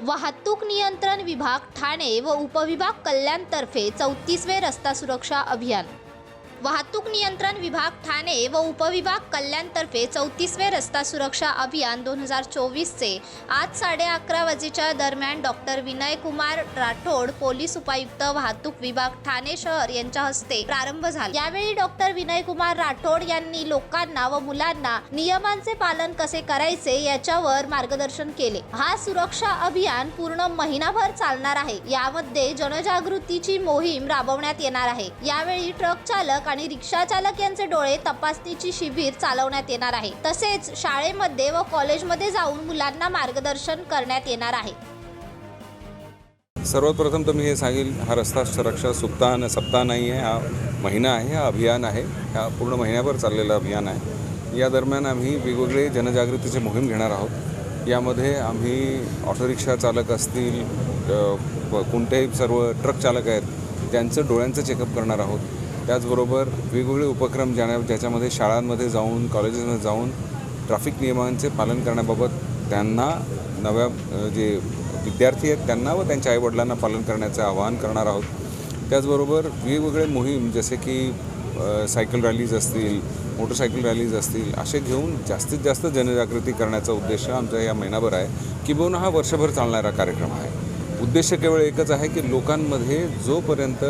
वाहतूक नियंत्रण विभाग ठाणे व उपविभाग कल्याणतर्फे चौतीसवे रस्ता सुरक्षा अभियान. वाहतूक नियंत्रण विभाग ठाणे व उपविभाग कल्याणतर्फे चौतीसवे रस्ता सुरक्षा अभियान दोन हजार चोवीसचे आज साडे अकरा वाजेच्या दरम्यान डॉक्टर विनय कुमार राठोड पोलीस उपायुक्त वाहतूक विभाग ठाणे शहर यांच्या हस्ते प्रारंभ झाला. यावेळी डॉक्टर विनय कुमार राठोड यांनी लोकांना व मुलांना नियमांचे पालन कसे करायचे याच्यावर मार्गदर्शन केले. हा सुरक्षा अभियान पूर्ण महिनाभर चालणार आहे. यामध्ये जनजागृतीची मोहीम राबवण्यात येणार आहे. यावेळी ट्रक चालक आणि रिक्षा चालक यांचे डोळे तपासणीची शिबिर चालवण्यात येणार आहे. तसेच शाळेमध्ये व कॉलेजमध्ये जाऊन मुलांना मार्गदर्शन करण्यात येणार आहे. सर्वप्रथम तर मी हे सांगेल हा रस्ता सुरक्षा सप्ताह सप्ताह नाही आहे. हा महिना आहे हा अभियान आहे. हा पूर्ण महिन्याभर चाललेलं अभियान आहे. या दरम्यान आम्ही वेगवेगळे जनजागृतीचे मोहीम घेणार आहोत. यामध्ये आम्ही ऑटोरिक्षा चालक असतील कोणतेही सर्व ट्रक चालक आहेत त्यांचं डोळ्यांचं चेकअप करणार आहोत. त्याचबरोबर वेगवेगळे उपक्रम ज्याने ज्याच्यामध्ये शाळांमध्ये जाऊन कॉलेजेसमध्ये जाऊन ट्रॅफिक नियमांचे पालन करण्याबाबत त्यांना नव्या जे विद्यार्थी आहेत त्यांना व त्यांच्या आईवडिलांना पालन करण्याचं आवाहन करणार आहोत. त्याचबरोबर वेगवेगळे मोहीम जसे की सायकल रॅलीज असतील मोटरसायकल रॅलीज असतील असे घेऊन जास्तीत जास्त जनजागृती करण्याचा उद्देश आमचा या महिनाभर आहे. किंबहुना हा वर्षभर चालणारा कार्यक्रम आहे. उद्देश केवळ एकच आहे की लोकांमध्ये जोपर्यंत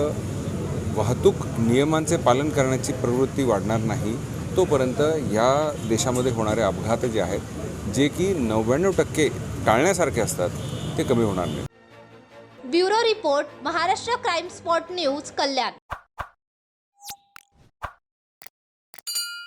वाहतूक नियमांचे पालन करण्याची प्रवृत्ती वाढणार नाही तोपर्यंत या देशामध्ये होणारे अपघात जे आहेत जे की नव्याण्णव टक्के टाळण्यासारखे असतात ते कमी होणार नाही. Bureau report Maharashtra crime spot news Kalyan.